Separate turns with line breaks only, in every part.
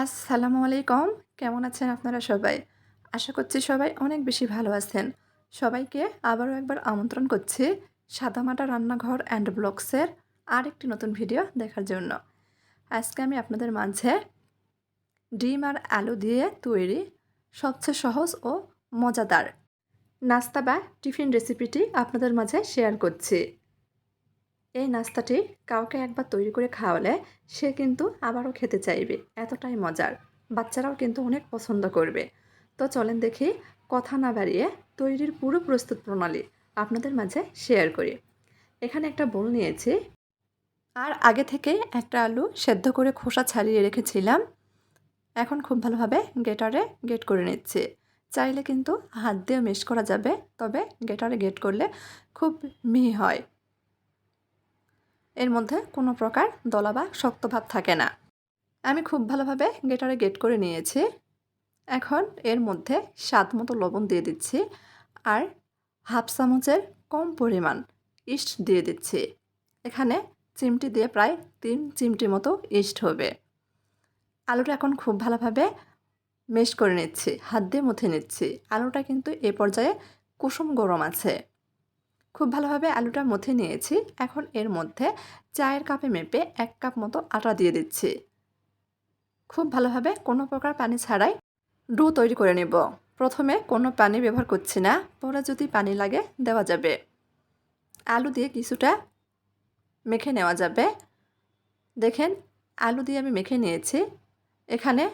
আসসালামু আলাইকুম। কেমন আছেন আপনারা সবাই? আশা করছি সবাই অনেক বেশি ভালো আছেন। সবাইকে আবারও একবার আমন্ত্রণ করছি সাদামাটা রান্নাঘর অ্যান্ড ব্লগসের আরেকটি নতুন ভিডিও দেখার জন্য। আজকে আমি আপনাদের মাঝে ডিম আর আলু দিয়ে তৈরি সবচেয়ে সহজ ও মজাদার নাস্তা বা টিফিন রেসিপিটি আপনাদের মাঝে শেয়ার করছি। এই নাস্তাটি কাউকে একবার তৈরি করে খাওয়ালে সে কিন্তু আবারও খেতে চাইবে। এতটাই মজার। বাচ্চারাও কিন্তু অনেক পছন্দ করবে। তো চলেন দেখি কথা না বাড়িয়ে তৈরির পুরো প্রস্তুত প্রণালী আপনাদের মাঝে শেয়ার করি। এখানে একটা বোল নিয়েছি। আর আগে থেকেই একটা আলু সেদ্ধ করে খোসা ছাড়িয়ে রেখেছিলাম। এখন খুব ভালোভাবে গেটারে গেট করে নিচ্ছে। চাইলে কিন্তু হাত দিয়ে মেশ করা যাবে, তবে গেটারে গেট করলে খুব মিহি হয়। এর মধ্যে কোনো প্রকার দলা বা শক্ত ভাব থাকে না। আমি খুব ভালোভাবে গেটারে গেট করে নিয়েছি। এখন এর মধ্যে স্বাদ মতো লবণ দিয়ে দিচ্ছি আর হাফ চামচের কম পরিমাণ ইস্ট দিয়ে দিচ্ছি। এখানে চিমটি দিয়ে প্রায় তিন চিমটি মতো ইস্ট হবে। আলুটা এখন খুব ভালোভাবে মেশ করে নিচ্ছি, হাত দিয়ে মুথে নিচ্ছি। আলুটা কিন্তু এ পর্যায়ে কুসুম গরম আছে। খুব ভালোভাবে আলুটা মথে নিয়েছি। এখন এর মধ্যে চায়ের কাপে মেপে এক কাপ মতো আটা দিয়ে দিচ্ছি। খুব ভালোভাবে কোনো প্রকার পানি ছাড়াই ডো তৈরি করে নেব। প্রথমে কোনো পানি ব্যবহার করছি না, পরে যদি পানি লাগে দেওয়া যাবে। আলু দিয়ে কিছুটা মেখে নেওয়া যাবে। দেখেন, আলু দিয়ে আমি মেখে নিয়েছি। এখানে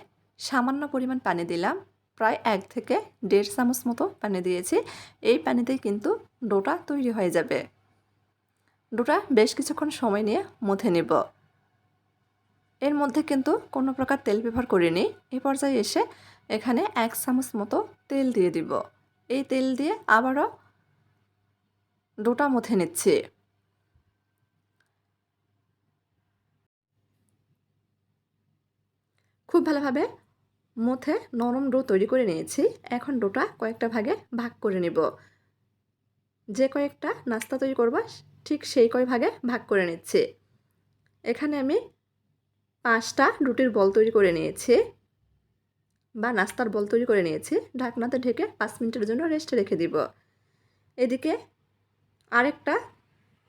সামান্য পরিমাণ পানি দিলাম। প্রায় এক থেকে দেড় চামচ মতো পানি দিয়েছি। এই পানিতেই কিন্তু ডোটা তৈরি হয়ে যাবে। ডোটা বেশ কিছুক্ষণ সময় নিয়ে মথে নেব। এর মধ্যে কিন্তু কোনো প্রকার তেল ব্যবহার করিনি। এই পর্যায়ে এসে এখানে এক চামচ মতো তেল দিয়ে দিব। এই তেল দিয়ে আবারও ডোটা মথে নিচ্ছি। খুব ভালোভাবে মধ্যে নরম ডো তৈরি করে নিয়েছি। এখন ডোটা কয়েকটা ভাগে ভাগ করে নিব। যে কয়েকটা নাস্তা তৈরি করব, ঠিক সেই কয় ভাগে ভাগ করে নিচ্ছি। এখানে আমি পাঁচটা রুটির বল তৈরি করে নিয়েছি বা নাস্তার বল তৈরি করে নিয়েছি। ঢাকনাতে ঢেকে পাঁচ মিনিটের জন্য রেস্টে রেখে দিব। এদিকে আরেকটা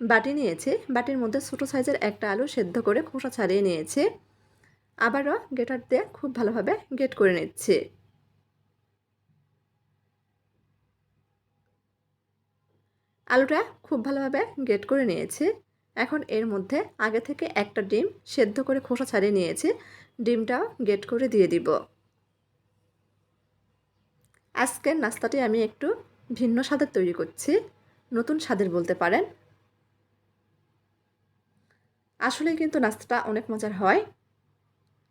বাটি নিয়েছি। বাটির মধ্যে ছোটো সাইজের একটা আলু সেদ্ধ করে খোসা ছাড়িয়ে নিয়েছি। আবারও গেটার দিয়ে খুব ভালোভাবে গেট করে নিচ্ছি। আলুটা খুব ভালোভাবে গেট করে নিয়েছি। এখন এর মধ্যে আগে থেকে একটা ডিম সেদ্ধ করে খোসা ছাড়িয়ে নিয়েছি। ডিমটাও গেট করে দিয়ে দিব। আজকের নাস্তাটি আমি একটু ভিন্ন স্বাদের তৈরি করছি। নতুন স্বাদের বলতে পারেন। আসলে কিন্তু নাস্তাটা অনেক মজার হয়।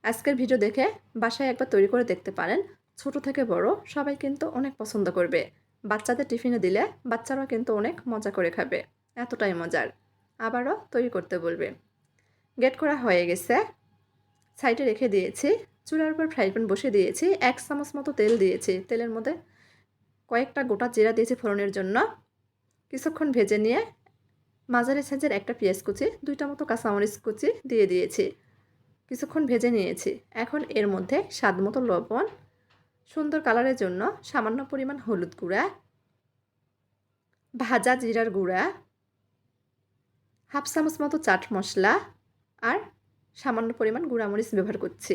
আজকের ভিডিও দেখে বাসায় একবার তৈরি করে দেখতে পারেন। ছোট থেকে বড়, সবাই কিন্তু অনেক পছন্দ করবে। বাচ্চাদের টিফিনে দিলে বাচ্চারাও কিন্তু অনেক মজা করে খাবে। এতটাই মজার। আবারও তৈরি করতে বলবে। গেট করা হয়ে গেছে। সাইডে রেখে দিয়েছি। চুলার উপর ফ্রাই প্যান বসে দিয়েছি। এক চামচ মতো তেল দিয়েছি। তেলের মধ্যে কয়েকটা গোটা জিরা দিয়েছি ফোড়নের জন্য। কিছুক্ষণ ভেজে নিয়ে মাঝারি সাইজের একটা পেঁয়াজ কুচি, দুইটা মতো কাঁচামরিচ কুচি দিয়ে দিয়েছি। কিছুক্ষণ ভেজে নিয়েছি। এখন এর মধ্যে স্বাদ মতো লবণ, সুন্দর কালারের জন্য সামান্য পরিমাণ হলুদ গুঁড়া, ভাজা জিরার গুঁড়া, হাফ চামচ মতো চাট মশলা আর সামান্য পরিমাণ গুঁড়ামরিচ ব্যবহার করছি।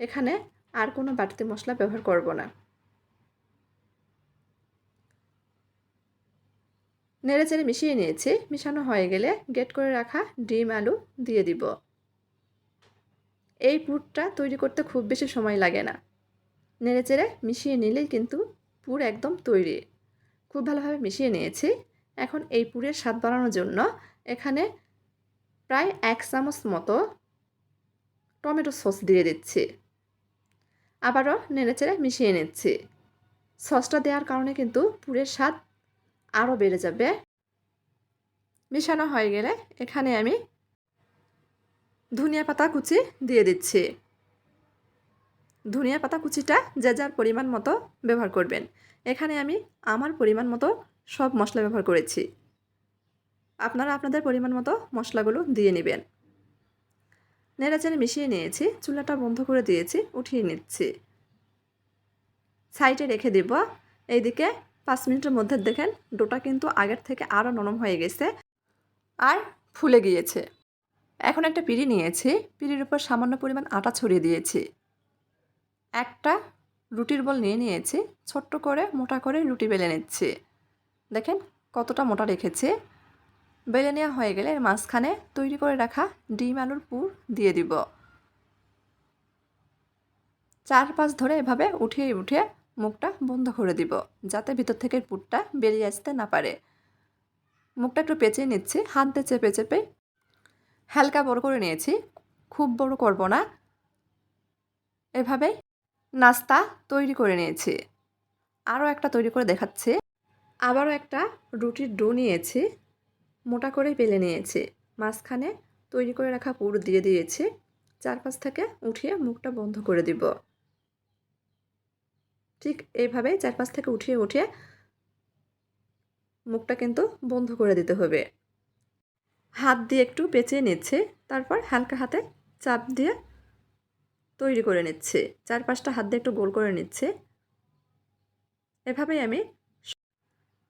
এখানে আর কোনো বাড়তি মশলা ব্যবহার করব না। নেড়ে চেড়ে মিশিয়ে নিয়েছি। মিশানো হয়ে গেলে গেট করে রাখা ডিম আলু দিয়ে দিব। এই পুরটা তৈরি করতে খুব বেশি সময় লাগে না। নেড়ে চেড়ে মিশিয়ে নিলেই কিন্তু পুর একদম তৈরি। খুব ভালোভাবে মিশিয়ে নিয়েছি। এখন এই পুরের স্বাদ বাড়ানোর জন্য এখানে প্রায় এক চামচ মতো টমেটো সস দিয়ে দিচ্ছি। আবারও নেড়েচেড়ে মিশিয়ে নিচ্ছি। সসটা দেওয়ার কারণে কিন্তু পুরের স্বাদ আরও বেড়ে যাবে। মিশানো হয়ে গেলে এখানে আমি ধনিয়া পাতা কুচি দিয়ে দিচ্ছি। ধনিয়া পাতা কুচিটা যে যার পরিমাণ মতো ব্যবহার করবেন। এখানে আমি আমার পরিমাণ মতো সব মশলা ব্যবহার করেছি। আপনারা আপনাদের পরিমাণ মতো মশলাগুলো দিয়ে নেবেন। নেড়েচেড়ে মিশিয়ে নিয়েছি, চুলাটা বন্ধ করে দিয়েছি, উঠিয়ে নিচ্ছি। সাইডে রেখে দিব। এইদিকে পাঁচ মিনিটের মধ্যে দেখেন ডোটা কিন্তু আগের থেকে আরও নরম হয়ে গেছে। আর ফুলে গিয়েছে। এখন একটা পিড়ি নিয়েছি। পিড়ির উপর সামান্য পরিমাণ আটা ছড়িয়ে দিয়েছি। একটা রুটির বল নিয়ে নিয়েছি। ছোট্ট করে মোটা করে রুটি বেলে নিচ্ছি। দেখেন কতটা মোটা রেখেছি। বেলে নেওয়া হয়ে গেলে এর মাঝখানে তৈরি করে রাখা ডিম আলুর পুর দিয়ে দিব। চার পাঁচ ধরে এভাবে উঠিয়ে উঠিয়ে মুখটা বন্ধ করে দিব, যাতে ভিতর থেকে পুরটা বেরিয়ে আসতে না পারে। মুখটা একটু পেঁচিয়ে নিচ্ছি, হাত দিয়ে চেপে চেপে হালকা বড় করে নিয়েছি, খুব বড় করব না। এভাবেই নাস্তা তৈরি করে নিয়েছি। আরও একটা তৈরি করে দেখাচ্ছি। আবারও একটা রুটির ডো নিয়েছি, মোটা করে বেলে নিয়েছি। মাঝখানে তৈরি করে রাখা পুর দিয়ে দিয়েছি। চারপাশ থেকে উঠিয়ে মুখটা বন্ধ করে দিব। ঠিক এইভাবে চারপাশ থেকে উঠিয়ে উঠিয়ে মুখটা কিন্তু বন্ধ করে দিতে হবে। হাত দিয়ে একটু পেঁচিয়ে নিচ্ছে, তারপর হালকা হাতে চাপ দিয়ে তৈরি করে নিচ্ছে। চার পাঁচটা হাত দিয়ে একটু গোল করে নিচ্ছে। এভাবেই আমি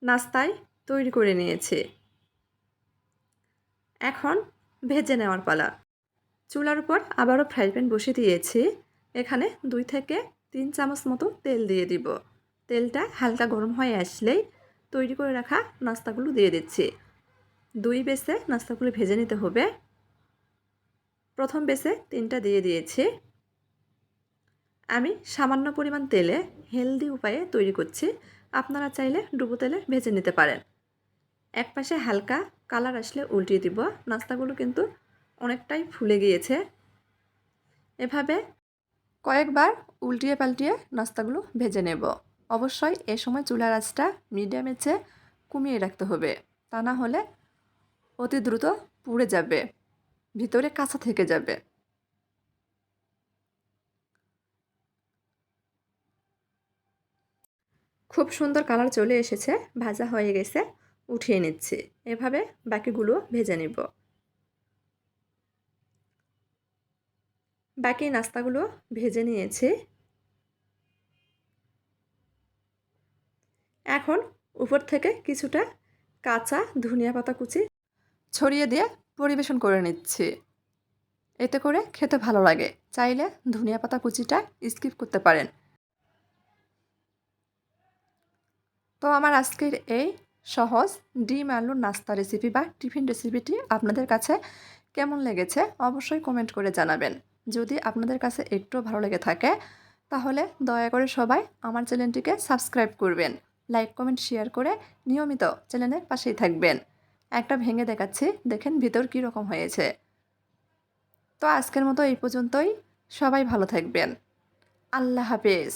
নাস্তায় তৈরি করে নিয়েছি। এখন ভেজে নেওয়ার পালা। চুলার উপর আবারও ফ্রাই প্যান বসে দিয়েছি। এখানে দুই থেকে তিন চামচ মতো তেল দিয়ে দিব। তেলটা হালকা গরম হয়ে আসলেই তৈরি করে রাখা নাস্তাগুলো দিয়ে দিচ্ছি। দুই বেসে নাস্তাগুলো ভেজে নিতে হবে। প্রথম বেসে তিনটা দিয়ে দিয়েছি। আমি সামান্য পরিমাণ তেলে হেলদি উপায়ে তৈরি করছি। আপনারা চাইলে ডুবো তেলে ভেজে নিতে পারেন। এক পাশে হালকা কালার আসলে উল্টিয়ে দিব। নাস্তাগুলো কিন্তু অনেকটাই ফুলে গিয়েছে। এভাবে কয়েকবার উল্টিয়ে পাল্টিয়ে নাস্তাগুলো ভেজে নেব। অবশ্যই এ সময় চুলার আঁচটা মিডিয়ামে চেয়ে কমিয়ে রাখতে হবে। তা না হলে অতি দ্রুত পুড়ে যাবে, ভিতরে কাঁচা থেকে যাবে। খুব সুন্দর কালার চলে এসেছে, ভাজা হয়ে গেছে, উঠিয়ে নিচ্ছি। এভাবে বাকিগুলো ভেজে নিব। বাকি নাস্তাগুলো ভেজে নিয়েছি। এখন উপর থেকে কিছুটা কাঁচা ধনিয়া পাতা কুচি ছড়িয়ে দিয়ে পরিবেশন করে নিচ্ছি। এতে করে খেতে ভালো লাগে। চাইলে ধনিয়া পাতা কুচিটা স্কিপ করতে পারেন। তো আমার আজকের এই সহজ ডিম আলুর নাস্তা রেসিপি বা টিফিন রেসিপিটি আপনাদের কাছে কেমন লেগেছে অবশ্যই কমেন্ট করে জানাবেন। যদি আপনাদের কাছে একটু ভালো লেগে থাকে, তাহলে দয়া করে সবাই আমার চ্যানেলটিকে সাবস্ক্রাইব করবেন। লাইক কমেন্ট শেয়ার করে নিয়মিত চ্যানেলের পাশেই থাকবেন। একটা ভেঙে দেখাচ্ছি। দেখেন ভিতর কী রকম হয়েছে। তো আজকের মতো এই পর্যন্তই। সবাই ভালো থাকবেন। আল্লাহ হাফেজ।